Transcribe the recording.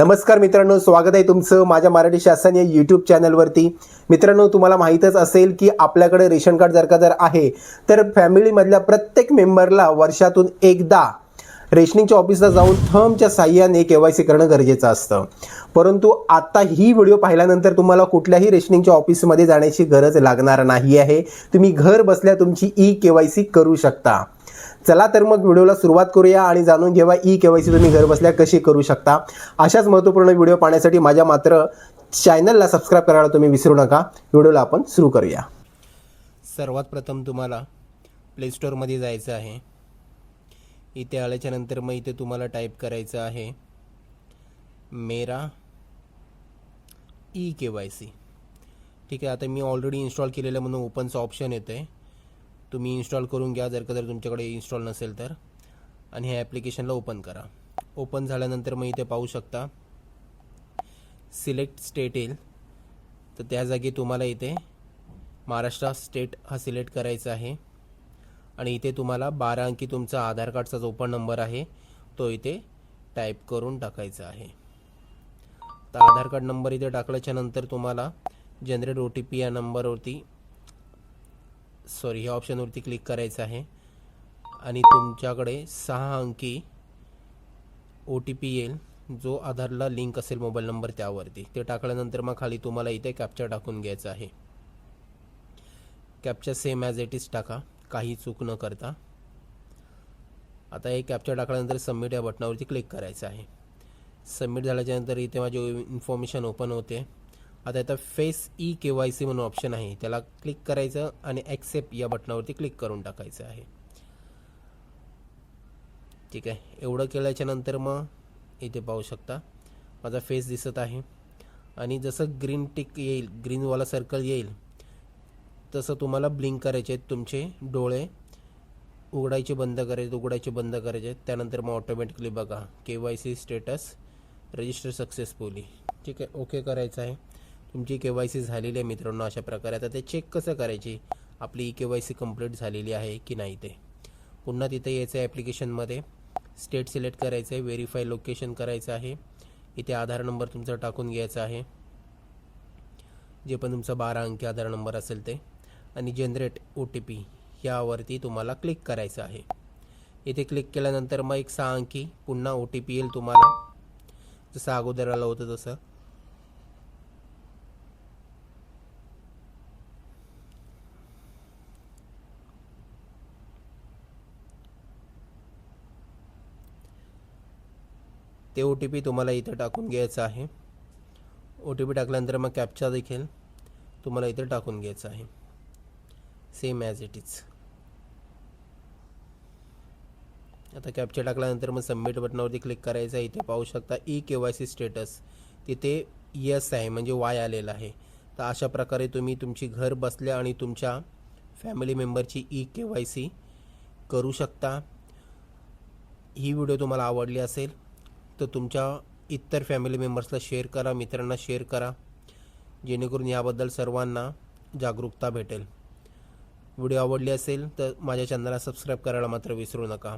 नमस्कार मित्रांनो स्वागत आहे तुमचं माझ्या मराठी शासन या यूट्यूब चॅनलवरती मित्रांनो तुम्हाला माहीतच असेल की आपल्याकडे रेशन कार्ड जर का जर आहे तर फॅमिलीमधल्या प्रत्येक मेंबरला वर्षातून एकदा रेशनिंगच्या ऑफिसला जाऊन थंबच्या साह्याने के वाय सी करणं गरजेचं असतं. परंतु आता ही व्हिडिओ पाहिल्यानंतर तुम्हाला कुठल्याही रेशनिंगच्या ऑफिसमध्ये जाण्याची गरज लागणार नाही आहे. तुम्ही घर बसल्या तुमची ई के वाय सी करू शकता. चला तर मग व्हिडिओला सुरुवात करूया आणि जाणून घेवा ई के वाय सी तुम्ही घर बसल्या कशी करू शकता. अशाच महत्त्वपूर्ण व्हिडिओ पाहण्यासाठी माझ्या मात्र चॅनलला सबस्क्राईब करायला तुम्ही विसरू नका. व्हिडिओला आपण सुरू करूया. सर्वात प्रथम तुम्हाला प्ले स्टोअरमध्ये जायचं आहे. इथे आल्याच्यानंतर मग इथे तुम्हाला टाईप करायचं आहे मेरा ई के वाय सी ठीक आहे आता मी ऑलरेडी इन्स्टॉल केलेलं म्हणून ओपनचं ऑप्शन येतं आहे तुम्ही इन्स्टॉल करून घ्या जर का जर तुमच्याकडे इन्स्टॉल नसेल तर. आणि ह्या ॲप्लिकेशनला ओपन करा. ओपन झाल्यानंतर मग इथे पाहू शकता. सिलेक्ट स्टेट येईल. तर त्या जागी तुम्हाला इथे महाराष्ट्र स्टेट हा सिलेक्ट करायचा आहे. आणि इथे तुम्हाला बारा अंकी तुमचा आधार कार्डचा जो पण नंबर आहे तो इथे टाईप करून टाकायचा आहे. तर आधार कार्ड नंबर इथे टाकल्याच्या नंतर तुम्हाला जनरेट ओ टी पी या नंबरवरती सॉरी ह्या ऑप्शनवरती क्लिक करायचं आहे. आणि तुमच्याकडे सहा अंकी ओ टी पी येईल जो आधारला लिंक असेल मोबाईल नंबर त्यावरती. ते टाकल्यानंतर मग खाली तुम्हाला इथे कॅप्चा टाकून घ्यायचा आहे. Captcha same as it is टाका. काही चूक न करता. आता हे कॅप्चर टाकल्यानंतर सबमिट या बटनावरती क्लिक करायचं आहे. सबमिट झाल्याच्यानंतर इथे माझी इन्फॉर्मेशन ओपन होते. आता इथं face E K Y C म्हणून ऑप्शन आहे. त्याला क्लिक करायचं आणि ॲक्सेप्ट या बटनावरती क्लिक करून टाकायचं आहे. ठीक आहे. एवढं केल्याच्यानंतर मग इथे पाहू शकता. माझा फेस दिसत आहे. आणि जसं ग्रीन टिक येईल ग्रीनवाला सर्कल येईल तसं तुम्हाला ब्लिंक करायचे आहेत तुमचे डोळे. उघडायचे बंद करायचे उघडायचे बंद करायचे. आहेत त्यानंतर मग ऑटोमॅटिकली बघा. K Y C status register successfully ठीक आहे? ओके करायचं आहे. तुमची के वाय सी झालेली आहे मित्रांनो अशा प्रकारे. आता ते चेक कसं करायची? आपली E K Y C complete झालेली आहे की नाही ते? पुन्हा तिथे यायचं आहे ॲप्लिकेशनमध्ये स्टेट सिलेक्ट करायचं आहे व्हेरीफाय लोकेशन करायचं आहे. इथे आधार नंबर तुमचा टाकून घ्यायचा आहे. जे पण तुमचा बारा अंकी आधार नंबर असेल ते. आणि जनरेट ओ टी पी यावरती तुम्हाला क्लिक करायचं आहे. इथे क्लिक केल्यानंतर मग एक सहा अंकी पुन्हा ओ टी पी येईल तुम्हाला. जसं अगोदर आलं होतं तसं. ते ओ टी पी तुम्हाला इथं टाकून घ्यायचं आहे. ओ टी पी टाकल्यानंतर मग कॅप्चा देखील तुम्हाला इथे टाकून घ्यायचं आहे. सेम ॲज इट इज आता कॅप्चर टाकल्यानंतर मग सबमिट बटनावरती क्लिक करायचं आहे. इथे पाहू शकता E K Y C status तिथे यस आहे म्हणजे वाय आलेलं आहे. तर अशा प्रकारे तुम्ही तुमची घर बसल्या आणि तुमच्या फॅमिली मेंबरची ई के वाय सी करू शकता. ही व्हिडिओ तुम्हाला आवडली असेल तर तुमच्या इतर फॅमिली मेंबर्सला शेअर करा मित्रांना शेअर करा. जेणेकरून याबद्दल सर्वांना जागरूकता भेटेल. व्हिडिओ आवडली असेल तर माझ्या चॅनलला सबस्क्राईब करायला मात्र विसरू नका.